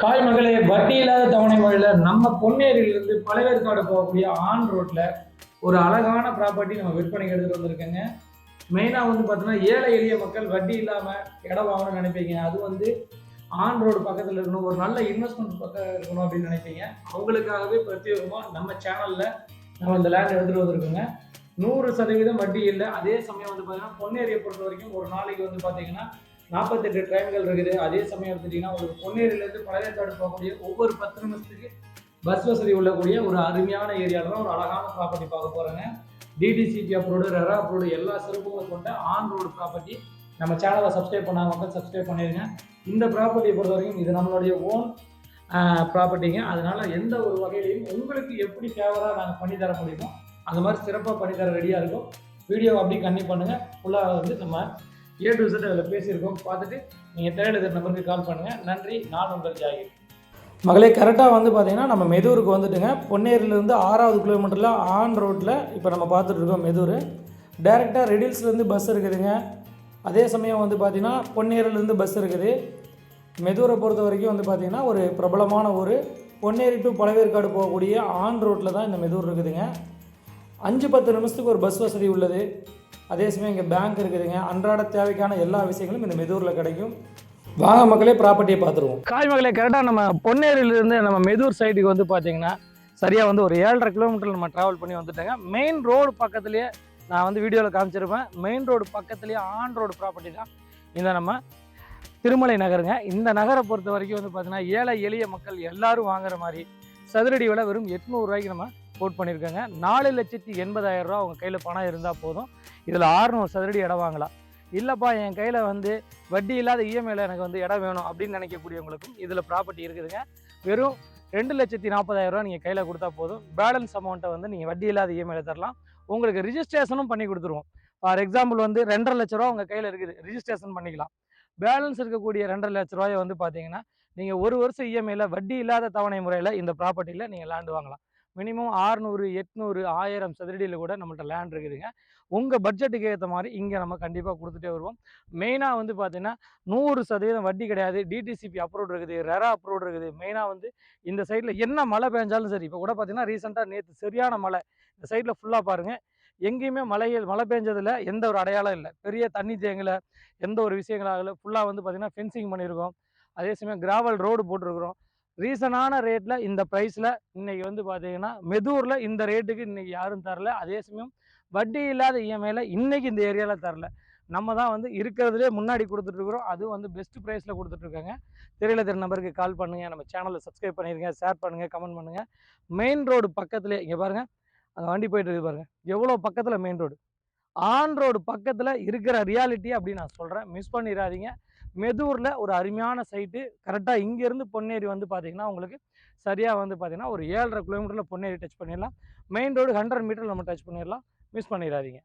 காய் மகளே வட்டி இல்லாத தவணை முறையில் நம்ம பொன்னேரியிலிருந்து பழவேற்காடு போகக்கூடிய ஆன் ரோட்டில் ஒரு அழகான ப்ராப்பர்ட்டி நம்ம விற்பனைக்கு எடுத்துகிட்டு வந்திருக்கேங்க. மெயினாக வந்து பார்த்தோன்னா ஏழை எளிய மக்கள் வட்டி இல்லாமல் இடம் வாங்கணும்னு நினைப்பீங்க. அது வந்து ஆன் ரோடு பக்கத்தில் இருக்கணும். ஒரு நல்ல இன்வெஸ்ட்மெண்ட் பக்கம் இருக்கணும் அப்படின்னு நினைப்பீங்க. அவங்களுக்காகவே பிரத்யேகமாக நம்ம சேனலில் நம்ம இந்த லேண்ட் எடுத்துகிட்டு வந்திருக்கோங்க. நூறு சதவீதம் வட்டி இல்லை. அதே சமயம் வந்து பார்த்தீங்கன்னா பொன்னேரியை பொறுத்த வரைக்கும் ஒரு நாளைக்கு வந்து பார்த்தீங்கன்னா நாற்பத்தெட்டு ட்ரெயின்கள் இருக்குது. அதே சமயம் எடுத்துட்டிங்கன்னா ஒரு பொன்னேரியிலேருந்து பழையத்தாடு போகக்கூடிய ஒவ்வொரு பத்து நிமிஷத்துக்கு பஸ் வசதி உள்ளக்கூடிய ஒரு அருமையான ஏரியாவில் தான் ஒரு அழகான ப்ராப்பர்ட்டி பார்க்க போகிறேங்க டிடிசிபி அப்ரோடு ரெரா அப்ரோடு எல்லா சிறப்புகளும் கொண்ட ஆன் ரோடு ப்ராப்பர்ட்டி நம்ம சேனலை சப்ஸ்கிரைப் பண்ணாத மக்கள் சப்ஸ்கிரைப் பண்ணிடுங்க இந்த ப்ராப்பர்ட்டியை பொறுத்த வரைக்கும் இது நம்மளுடைய ஓன் ப்ராப்பர்ட்டிங்க அதனால் எந்த ஒரு வகையிலையும் உங்களுக்கு எப்படி ஃபேவராக நாங்கள் பண்ணி தர முடியுமோ அந்த மாதிரி சிறப்பாக பண்ணி தர ரெடியாக இருக்கும். வீடியோவை அப்படியே கன்னி பண்ணுங்கள் ஃபுல்லாக வந்து நம்ம ஏ டு இசட் அதில் பேசியிருக்கோம். பார்த்துட்டு நீங்கள் தேவையான நம்பருக்கு கால் பண்ணுங்கள் நன்றி. நான் உங்கள் ஜாகிர் மகளே கரெக்டாக வந்து பார்த்தீங்கன்னா நம்ம மெதூருக்கு வந்துட்டுங்க. பொன்னேரிலேருந்து ஆறாவது கிலோமீட்டரில் ஆன் ரோட்டில் இப்போ நம்ம பார்த்துட்ருக்கோம் மெதூர். டேரெக்டாக ரெடில்ஸ்லேருந்து பஸ் இருக்குதுங்க. அதே சமயம் வந்து பார்த்திங்கன்னா பொன்னேரிலேருந்து பஸ் இருக்குது. மெதூரை பொறுத்த வரைக்கும் வந்து பார்த்தீங்கன்னா ஒரு பிரபலமான ஊர். பொன்னேரி டு பழவேற்காடு போகக்கூடிய ஆன் ரோட்டில் தான் இந்த மெதூர் இருக்குதுங்க. அஞ்சு பத்து நிமிஷத்துக்கு ஒரு பஸ் வசதி உள்ளது. அதே சமயம் இங்கே பேங்க் இருக்குதுங்க. அன்றாட தேவைக்கான எல்லா விஷயங்களும் இந்த மெதூரில் கிடைக்கும். வாங்க மக்களே ப்ராப்பர்ட்டியை பார்த்துருவோம். காய் மக்களே கரெக்டாக நம்ம பொன்னேரியிலேருந்து நம்ம மெதூர் சைடுக்கு வந்து பார்த்தீங்கன்னா சரியாக வந்து ஒரு ஏழரை கிலோமீட்டர் நம்ம ட்ராவல் பண்ணி வந்துட்டேங்க. மெயின் ரோடு பக்கத்துலேயே நான் வந்து வீடியோவில் காமிச்சிருப்பேன். மெயின் ரோடு பக்கத்துலேயே ஆன் ரோடு ப்ராப்பர்ட்டி தான் இந்த நம்ம திருமலை நகருங்க. இந்த நகரை பொறுத்த வரைக்கும் வந்து பார்த்தீங்கன்னா ஏழை எளிய மக்கள் எல்லாரும் வாங்குற மாதிரி சதுரடி விலை வெறும் எட்நூறுரூவாய்க்கு நம்ம கோட் பண்ணியிருக்காங்க. நாலு லட்சத்தி எண்பதாயிரம் ரூபா அவங்க கையில் பணம் இருந்தால் போதும். இதில் ஆறுநூறு சதுரடி இடம் வாங்கலாம். இல்லைப்பா என் கையில் வந்து வட்டி இல்லாத இஎம்ஐயில் எனக்கு வந்து இடம் வேணும் அப்படின்னு நினைக்கக்கூடியவங்களுக்கும் இதில் ப்ராப்பர்ட்டி இருக்குதுங்க. வெறும் ரெண்டு லட்சத்தி நாற்பதாயிரம் ரூபா நீங்கள் கையில் கொடுத்தா போதும். பேலன்ஸ் அமௌண்ட்டை வந்து நீங்கள் வட்டி இல்லாத இஎம்ஐயில் தரலாம். உங்களுக்கு ரிஜிஸ்ட்ரேஷனும் பண்ணி கொடுத்துருவோம். ஃபார் எக்ஸாம்பிள் வந்து ரெண்டரை லட்ச ரூபா உங்கள் கையில் இருக்குது. ரிஜிஸ்ட்ரேஷன் பண்ணிக்கலாம். பேலன்ஸ் இருக்கக்கூடிய ரெண்டரை லட்ச ரூபாயை வந்து பார்த்தீங்கன்னா நீங்கள் ஒரு வருஷம் இஎம்ஐயில் வட்டி இல்லாத தவணை முறையில் இந்த ப்ராப்பர்ட்டியில் நீங்கள் லேண்டு வாங்கலாம். மினிமம் ஆறுநூறு எட்நூறு ஆயிரம் சதுரடியில் கூட நம்மள்ட்ட லேண்ட் இருக்குதுங்க. உங்கள் பட்ஜெட்டுக்கு ஏற்ற மாதிரி இங்கே நம்ம கண்டிப்பாக கொடுத்துட்டே வருவோம். மெயினாக வந்து பார்த்தீங்கன்னா நூறு சதவீதம் வட்டி கிடையாது. டிடிசிபி அப்ரூவ் இருக்குது ரெரா அப்ரூவ் இருக்குது. மெயினாக வந்து இந்த சைடில் என்ன மழை பெஞ்சாலும் சரி இப்போ கூட பார்த்தீங்கன்னா ரீசெண்டாக நேற்று சரியான மழை. இந்த சைடில் ஃபுல்லாக பாருங்கள் எங்கேயுமே மழையில் மழை பெஞ்சதில் எந்த ஒரு அடையாளம் இல்லை. பெரிய தண்ணி தேங்கலை எந்த ஒரு விஷயங்களாகல ஃபுல்லாக வந்து பார்த்திங்கன்னா ஃபென்சிங் பண்ணியிருக்கோம் அதே சமயம் கிராவல் ரோடு போட்டிருக்கிறோம். ரீசனான ரேட்டில் இந்த ப்ரைஸில் இன்றைக்கி வந்து பார்த்தீங்கன்னா மெதூரில் இந்த ரேட்டுக்கு இன்றைக்கி யாரும் தரல. அதே சமயம் வட்டி இல்லாத இஎம்ஐயில் இன்றைக்கி இந்த ஏரியாவில் தரல. நம்ம தான் வந்து இருக்கிறதுலே முன்னாடி கொடுத்துட்ருக்குறோம் அதுவும் வந்து பெஸ்ட் ப்ரைஸில் கொடுத்துட்ருக்காங்க தெரியல தெரிய நம்பருக்கு கால் பண்ணுங்கள் நம்ம சேனலில் சப்ஸ்கிரைப் பண்ணிடுங்க ஷேர் பண்ணுங்கள் கமெண்ட் பண்ணுங்கள் மெயின் ரோடு பக்கத்துலேயே இங்கே பாருங்கள் அங்கே வண்டி போயிட்டு இருக்கு பாருங்கள் எவ்வளோ பக்கத்தில் மெயின் ரோடு ஆன் ரோடு பக்கத்தில் இருக்கிற ரியாலிட்டி அப்படின்னு நான் சொல்கிறேன் மிஸ் பண்ணிடாதீங்க. மெதூரில் ஒரு அருமையான சைட்டு கரெக்டாக இங்கேருந்து பொன்னேரி வந்து பார்த்தீங்கன்னா உங்களுக்கு சரியாக வந்து பார்த்தீங்கன்னா ஒரு ஏழரை கிலோமீட்டரில் பொன்னேரி டச் பண்ணிடலாம். மெயின் ரோடு ஹண்ட்ரட் மீட்டர் நம்ம டச் பண்ணிடலாம். மிஸ் பண்ணிடாதீங்க.